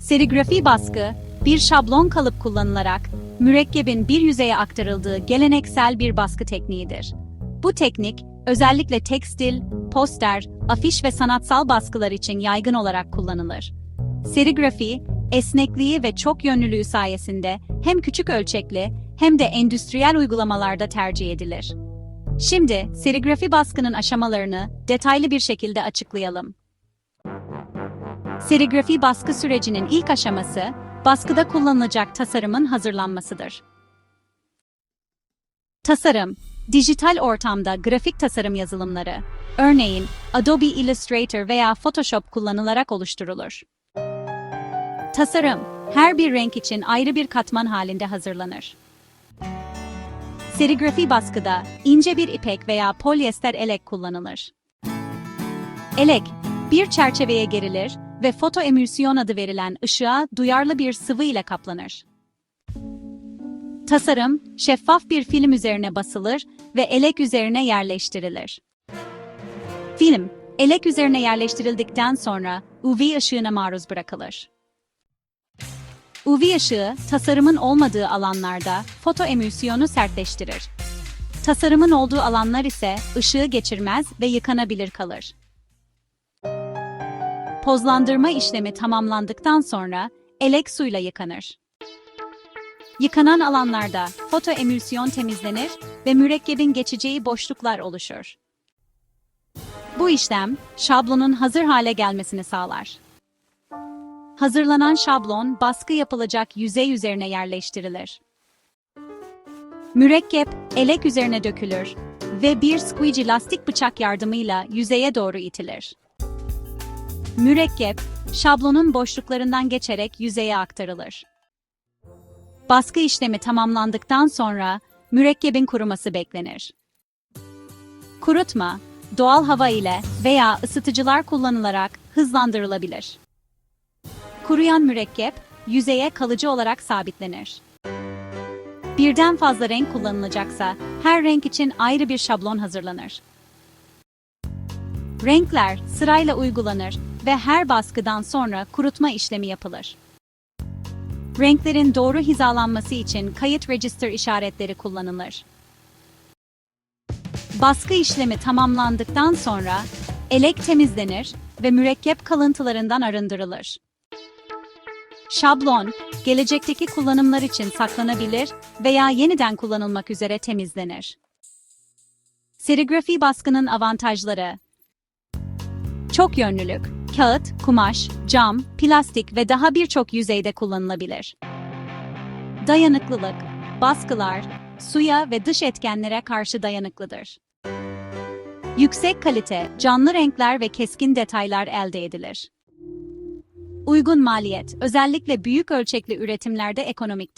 Serigrafi baskı, bir şablon kalıp kullanılarak mürekkebin bir yüzeye aktarıldığı geleneksel bir baskı tekniğidir. Bu teknik, özellikle tekstil, poster, afiş ve sanatsal baskılar için yaygın olarak kullanılır. Serigrafi, esnekliği ve çok yönlülüğü sayesinde hem küçük ölçekli hem de endüstriyel uygulamalarda tercih edilir. Şimdi serigrafi baskının aşamalarını detaylı bir şekilde açıklayalım. Serigrafi baskı sürecinin ilk aşaması, baskıda kullanılacak tasarımın hazırlanmasıdır. Tasarım, dijital ortamda grafik tasarım yazılımları, örneğin Adobe Illustrator veya Photoshop kullanılarak oluşturulur. Tasarım, her bir renk için ayrı bir katman halinde hazırlanır. Serigrafi baskıda ince bir ipek veya polyester elek kullanılır. Elek, bir çerçeveye gerilir ve fotoemülsiyon adı verilen ışığa duyarlı bir sıvı ile kaplanır. Tasarım, şeffaf bir film üzerine basılır ve elek üzerine yerleştirilir. Film, elek üzerine yerleştirildikten sonra UV ışığına maruz bırakılır. UV ışığı, tasarımın olmadığı alanlarda fotoemülsiyonu sertleştirir. Tasarımın olduğu alanlar ise ışığı geçirmez ve yıkanabilir kalır. Pozlandırma işlemi tamamlandıktan sonra elek suyla yıkanır. Yıkanan alanlarda fotoemülsiyon temizlenir ve mürekkebin geçeceği boşluklar oluşur. Bu işlem şablonun hazır hale gelmesini sağlar. Hazırlanan şablon baskı yapılacak yüzey üzerine yerleştirilir. Mürekkep elek üzerine dökülür ve bir squeegee lastik bıçak yardımıyla yüzeye doğru itilir. Mürekkep, şablonun boşluklarından geçerek yüzeye aktarılır. Baskı işlemi tamamlandıktan sonra mürekkebin kuruması beklenir. Kurutma, doğal hava ile veya ısıtıcılar kullanılarak hızlandırılabilir. Kuruyan mürekkep, yüzeye kalıcı olarak sabitlenir. Birden fazla renk kullanılacaksa, her renk için ayrı bir şablon hazırlanır. Renkler sırayla uygulanır ve her baskıdan sonra kurutma işlemi yapılır. Renklerin doğru hizalanması için kayıt register işaretleri kullanılır. Baskı işlemi tamamlandıktan sonra elek temizlenir ve mürekkep kalıntılarından arındırılır. Şablon, gelecekteki kullanımlar için saklanabilir veya yeniden kullanılmak üzere temizlenir. Serigrafi baskının avantajları çok yönlülük, kağıt, kumaş, cam, plastik ve daha birçok yüzeyde kullanılabilir. Dayanıklılık, baskılar, suya ve dış etkenlere karşı dayanıklıdır. Yüksek kalite, canlı renkler ve keskin detaylar elde edilir. Uygun maliyet, özellikle büyük ölçekli üretimlerde ekonomiktir.